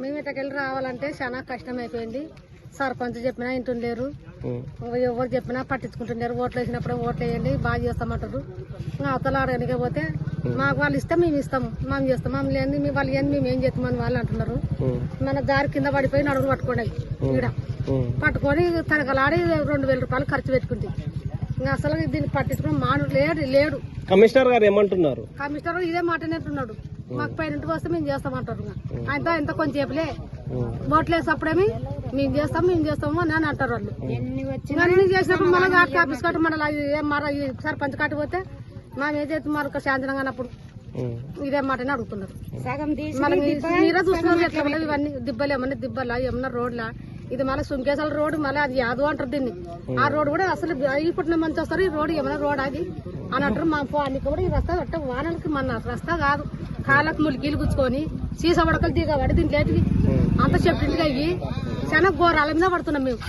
మేము ఇటకెళ్ళి రావాలంటే చాలా కష్టం అయిపోయింది సర్పంచ్ చెప్పినా ఇంటుండలేరు ఉమ్, ఎవరు చెప్పినా పట్టించుకుంటున్నారు ఓట్లు వేసినప్పుడు ఓట్లు వేయండి బాగా చేస్తామంటారు. అవతల అడగనికే పోతే మాకు వాళ్ళు ఇస్తే మేము ఇస్తాము మేము చేస్తాం మమ్మల్ని ఏంది మీ వాళ్ళు ఏంది మేము ఏం చేస్తామని వాళ్ళు అంటున్నారు. మన దారి కింద పడిపోయి నడుగులు పట్టుకోండి ఈడ. పట్టుకొని తనకలాడి రెండు వేల రూపాయలు ఖర్చు పెట్టుకుంది. ఇంకా అసలు దీన్ని పట్టించుకుని మాను లేడు లేడు. కమిషనర్ గారు ఏమంటున్నారు? కమిషనర్ ఇదే మాట నేర్చున్నాడు మాకు పైన వస్తే మేము చేస్తామంటారు ఇంకా. ఆయనతో ఇంత కొంచెం చెప్పలే. ఉమ్, ఓట్లు వేసేప్పుడేమి మేము చేస్తాం మేము చేస్తాము అని అని అంటారు వాళ్ళు. అన్ని చేసినప్పుడు మళ్ళీ ఆర్టీ ఆఫీస్ కట్టు మళ్ళీ ఏం మర సర్పంచ్ కట్టి పోతే మేము ఏం చేస్తాం? మరొక శాంతినంగా అన్నప్పుడు ఇదే మాటనే అడుగుతున్నారు. మీరే చూస్తున్నారు ఎట్లా ఇవన్నీ దిబ్బలు ఏమన్నా దిబ్బలా ఏమన్నా రోడ్లా? ఇది మళ్ళీ సుంకేశాల రోడ్డు మళ్ళీ అది యాదు అంటారు దీన్ని. ఆ రోడ్డు కూడా అసలు ఇప్పుడు మంచి వస్తారు ఈ రోడ్డు ఏమన్నా రోడ్ అది? అని అంటారు మా పోనీ కూడా ఈ రస్తా అంటే వానలకి మన రస్తా కాదు. కాళ్ళకు ములికీలు గుచ్చుకొని సీస వడకలు దిగబడి దీంట్లోకి ఉమ్. అంత చెప్పింటిగా అయ్యి చాలా ఘోరాల మీద పడుతున్నాం మేము.